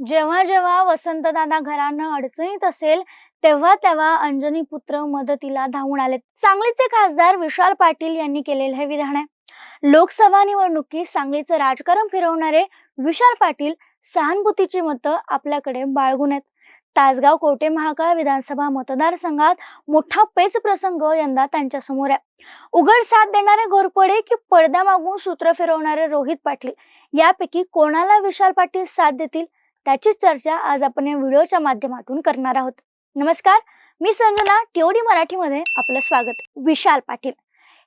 जेव्हा जेव्हा वसंतदादा घरानं अडचणीत असेल तेव्हा तेव्हा अंजनी पुत्र मदतीला धावून आलेत. सांगलीचे खासदार विशाल पाटील यांनी केलेले हे विधान आहे. लोकसभा निवडणुकीत सांगलीचं राजकारण फिरवणारे विशाल पाटील सहानुभूतीची मतं आपल्याकडे बाळगून आहेत. तासगाव कोटे महाकाळ विधानसभा मतदारसंघात मोठा पेच प्रसंग यंदा त्यांच्यासमोर आहे. उघड साथ देणारे घोरपडे की पडद्यामागून सूत्र फिरवणारे रोहित पाटील? यापैकी कोणाला विशाल पाटील साथ देतील? त्याची चर्चा आज आपण या व्हिडिओच्या माध्यमातून करणार आहोत. नमस्कार मी संजना टीओडी मराठीमध्ये आपलं स्वागत. विशाल पाटील.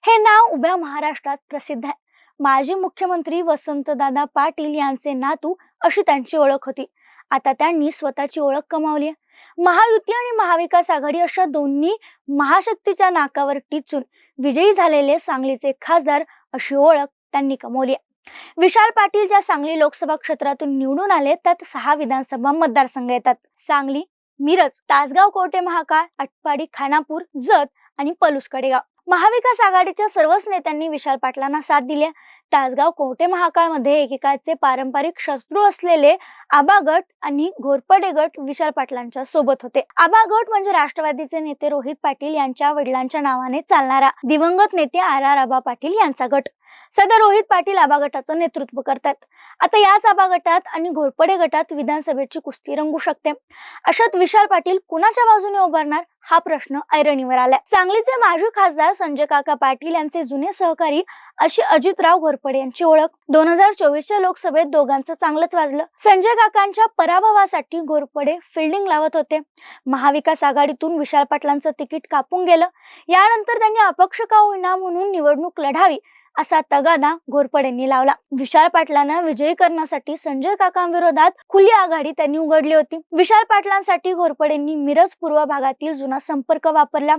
हे नाव उभ्या महाराष्ट्रात प्रसिद्ध आहे. माजी मुख्यमंत्री वसंतदादा पाटील यांचे नातू अशी त्यांची ओळख होती. आता त्यांनी स्वतःची ओळख कमावली आहे. महायुती आणि महाविकास आघाडी अशा दोन्ही महाशक्तीच्या नाकावर टिचून विजयी झालेले सांगलीचे खासदार अशी ओळख त्यांनी कमवली आहे. विशाल पाटील ज्या सांगली लोकसभा क्षेत्रातून निवडून आले त्यात सहा विधानसभा मतदारसंघ येतात. सांगली मिरज तासगाव कोटे महाकाळ आटपाडी खानापूर जत आणि पलूस कडेगाव महाविकास आघाडीच्या सर्वच नेत्यांनी विशाल पाटलांना साथ दिली तासगाव कोटे महाकाळमध्ये एकेकाचे पारंपरिक शत्रू असलेले आबा गट आणि घोरपडे गट विशाल पाटलांच्या सोबत होते. आबा गट म्हणजे राष्ट्रवादीचे नेते रोहित पाटील यांच्या वडिलांच्या नावाने चालणारा दिवंगत नेते आर आर आबा पाटील यांचा गट. सध्या रोहित पाटील आबा गटाचं नेतृत्व करतात. आता याच आबा गटात आणि घोरपडे गटात विधानसभेची कुस्ती रंगू शकते. अशात विशाल पाटील कुणाच्या बाजूने उभारणार? हा प्रश्न ऐरणीवर आलाय. सांगलीचे माजी खासदार संजय काका पाटील यांचे जुने सहकारी अशी अजितराव घोरपडे यांची ओळख. दोन हजार चोवीसच्या लोकसभेत दोघांचं चांगलंच वाजलं. संजय काकांच्या पराभवासाठी घोरपडे फिल्डिंग लावत होते. महाविकास आघाडीतून विशाल पाटलांचं तिकीट कापून गेलं. यानंतर त्यांनी अपक्ष का होईना म्हणून निवडणूक लढावी असा तगादा घोरपडेंनी लावला. विशाल पाटलांना विजयी करण्यासाठी संजय काकांविरोधात खुली आघाडी त्यांनी उघडली होती. विशाल पाटलांसाठी घोरपडेंनी मिरज पूर्व भागातील जुना संपर्क वापरला.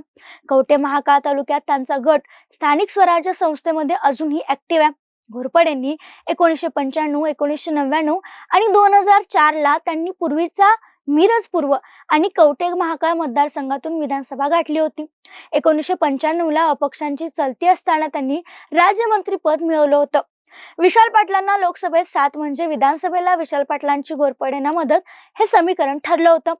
कवटे महाकाळ तालुक्यात त्यांचा गट स्थानिक स्वराज्य संस्थेमध्ये अजूनही ऍक्टिव्ह आहे. घोरपडेंनी एकोणीसशे पंच्याण्णव एकोणीसशे नव्याण्णव आणि दोन हजार चार ला त्यांनी पूर्वीचा मिरज पूर्व आणि कवटे महाकाळ मतदारसंघातून विधानसभा गाठली होती. एकोणीसशे पंच्याण्णव ला अपक्षांची चलती असताना त्यांनी राज्यमंत्रीपद मिळवलं होतं. विशाल पाटलांना लोकसभेत सात म्हणजे विधानसभेला विशाल पाटलांची गोरपडेना मदत हे समीकरण ठरलं होतं.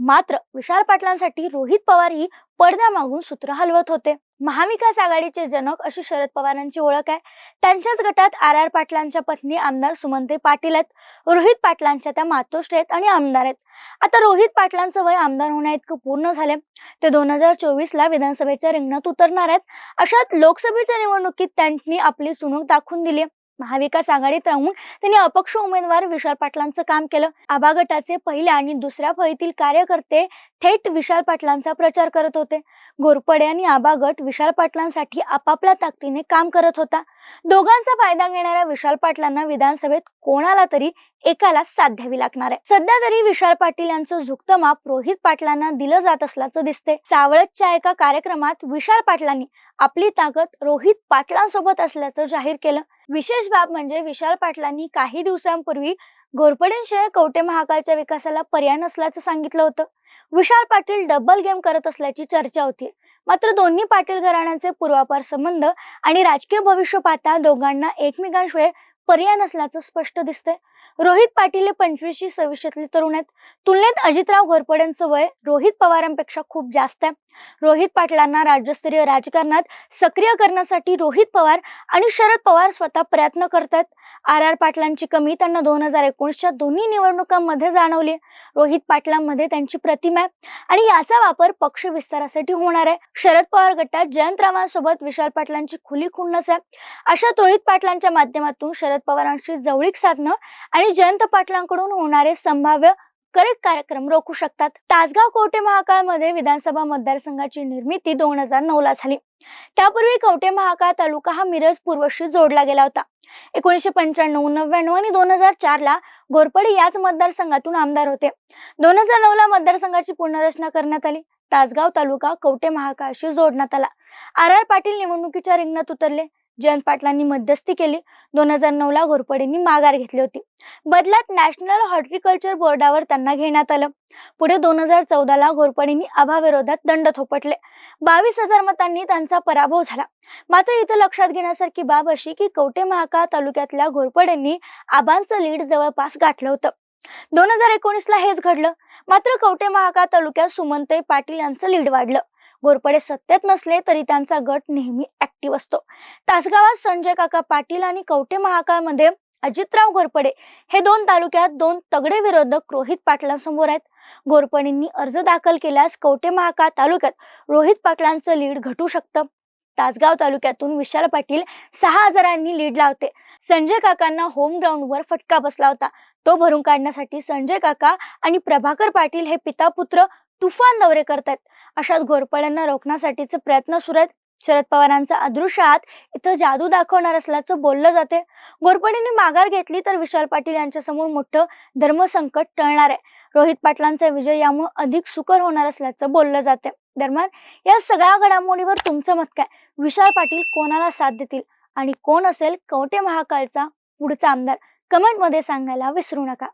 मात्र विशाल पाटलांसाठी रोहित पवार ही पडद्यामागून सूत्र हलवत होते. महाविकास आघाडीचे जनक अशी शरद पवारांची ओळख आहे. त्यांच्याच गटात आर आर पाटलांच्या पत्नी आमदार सुमंते पाटील आहेत. रोहित पाटलांच्या त्या मातोश्री आहेत आणि आमदार आहेत. आता रोहित पाटलांचं वय आमदार होण्या इतकं पूर्ण झाले ते दोन हजार चोवीस ला विधानसभेच्या रिंगणात उतरणार आहेत. अशात लोकसभेच्या निवडणुकीत त्यांनी आपली चुणूक दाखवून दिली महाविकास आघाडीत राहून त्यांनी अपक्ष उमेदवार विशाल पाटलांचं काम केलं. आबा गटाचे पहिल्या आणि दुसऱ्या फळीतील कार्यकर्ते थेट विशाल पाटलांचा प्रचार करत होते. घोरपडे आणि आबा गट विशाल पाटलांसाठी आपापल्या ताकदीने काम करत होता. दोघांचा फायदा घेणाऱ्या विशाल पाटलांना विधानसभेत कोणाला तरी एकाला साथ द्यावी लागणार आहे. सध्या तरी विशाल पाटील यांचं झुकतं माप रोहित पाटलांना दिलं जात असल्याचं दिसते सावळतच्या एका कार्यक्रमात विशाल पाटलांनी आपली ताकद रोहित पाटलांसोबत असल्याचं जाहीर केलं. विशेष बाब म्हणजे विशाल पाटलांनी काही दिवसांपूर्वी घोरपडेंशिवाय कवटे महाकाळच्या विकासाला पर्याय नसल्याचं सांगितलं होतं. विशाल पाटील डबल गेम करत असल्याची चर्चा होती. मात्र दोन्ही पाटील घराण्यांचे पूर्वापार संबंध आणि राजकीय भविष्य पाहता दोघांना एकमेकांशिवाय पर्याय नसल्याचं स्पष्ट दिसतंय. रोहित पाटील हे पंचवीसशे सव्वीसशेतले तरुण आहेत तुलनेत अजितराव घोरपड्यांचं वय रोहित पवारांपेक्षा खूप जास्त आहे. रोहित पाटलांना राज्यस्तरीय राजकारणात सक्रिय करण्यासाठी रोहित पवार आणि शरद पवार स्वतः प्रयत्न करतात आर आर पाटलांची कमी त्यांना दोन हजार एकोणीसच्या दोन्ही निवडणुकांमध्ये जाणवली. रोहित पाटलांमध्ये त्यांची प्रतिमा आहे. आणि याचा वापर पक्ष विस्तारासाठी होणार आहे. शरद पवार गटात जयंतरावांसोबत विशाल पाटलांची खुली खुन्नस आहे. अशात रोहित पाटलांच्या माध्यमातून शरद पवारांशी जवळीक साधणं आणि जयंत पाटलांकडून होणारे संभाव्य करेक्ट कार्यक्रम रोखू शकतात. तासगाव कवटे महाकाळमध्ये विधानसभा मतदारसंघाची निर्मिती दोन हजार नऊ ला झाली. त्यापूर्वी कवटे महाकाळ तालुका हा मिरज पूर्वशी जोडला गेला होता. एकोणीसशे पंच्याण्णव नव्याण्णव आणि दोन हजार चार ला घोरपडे याच मतदारसंघातून आमदार होते. दोन हजार नऊ ला मतदारसंघाची पुनर्रचना करण्यात आली. तासगाव तालुका कवटे महाकाळशी जोडण्यात आला. आर आर पाटील निवडणुकीच्या रिंगणात उतरले. जयंत पाटलांनी मध्यस्थी केली. दोन हजार नऊ ला घोरपडेंनी माघार घेतली होती. बदल्यात नॅशनल हॉर्टिकल्चर बोर्डावर त्यांना घेण्यात आलं. पुढे दोन हजार चौदा ला घोरपडेंनी आभाविरोधात दंड थोपटले. बावीस हजार मतांनी त्यांचा पराभव झाला. मात्र इथं लक्षात घेण्यासारखी बाब अशी की कवटे महाकाळ तालुक्यातल्या घोरपडेंनी आबांचं लीड जवळपास गाठलं होतं. दोन हजार एकोणीस ला हेच घडलं. मात्र कवटे महाकाळ तालुक्यात सुमनते पाटील यांचं लीड वाढलं. घोरपडे सत्तेत नसले तरी त्यांचा गट नेहमी ऍक्टिव्ह असतो. तासगावात संजय काका पाटील आणि कवठे महाकाळमध्ये अजितराव घोरपडे हे दोन तालुक्यात दोन तगडे विरोधक रोहित पाटलांसमोर आहेत. घोरपडेंनी अर्ज दाखल केल्यास कवठे महाकाळ तालुक्यात रोहित पाटलांचं लीड घटू शकतं. तासगाव तालुक्यातून विशाल पाटील सहा हजारांनी लीड लावते. संजय काकांना होम ग्राउंडवर फटका बसला होता. तो भरून काढण्यासाठी संजय काका आणि प्रभाकर पाटील हे पिता पुत्र तुफान दौरे करतायत. अशात घोरपड्यांना रोखण्यासाठीचे प्रयत्न सुरू आहेत. शरद पवारांचा अदृश्य हात इथं जादू दाखवणार असल्याचं बोललं जाते. घोरपडेंनी माघार घेतली तर विशाल पाटील यांच्यासमोर मोठं धर्मसंकट टळणार आहे. रोहित पाटलांचा विजय यामुळे अधिक सुकर होणार असल्याचं बोललं जाते. दरम्यान या सगळ्या घडामोडीवर तुमचं मत काय? विशाल पाटील कोणाला साथ देतील? आणि कोण असेल कवटे महाकाळचा पुढचा आमदार? कमेंटमध्ये सांगायला विसरू नका.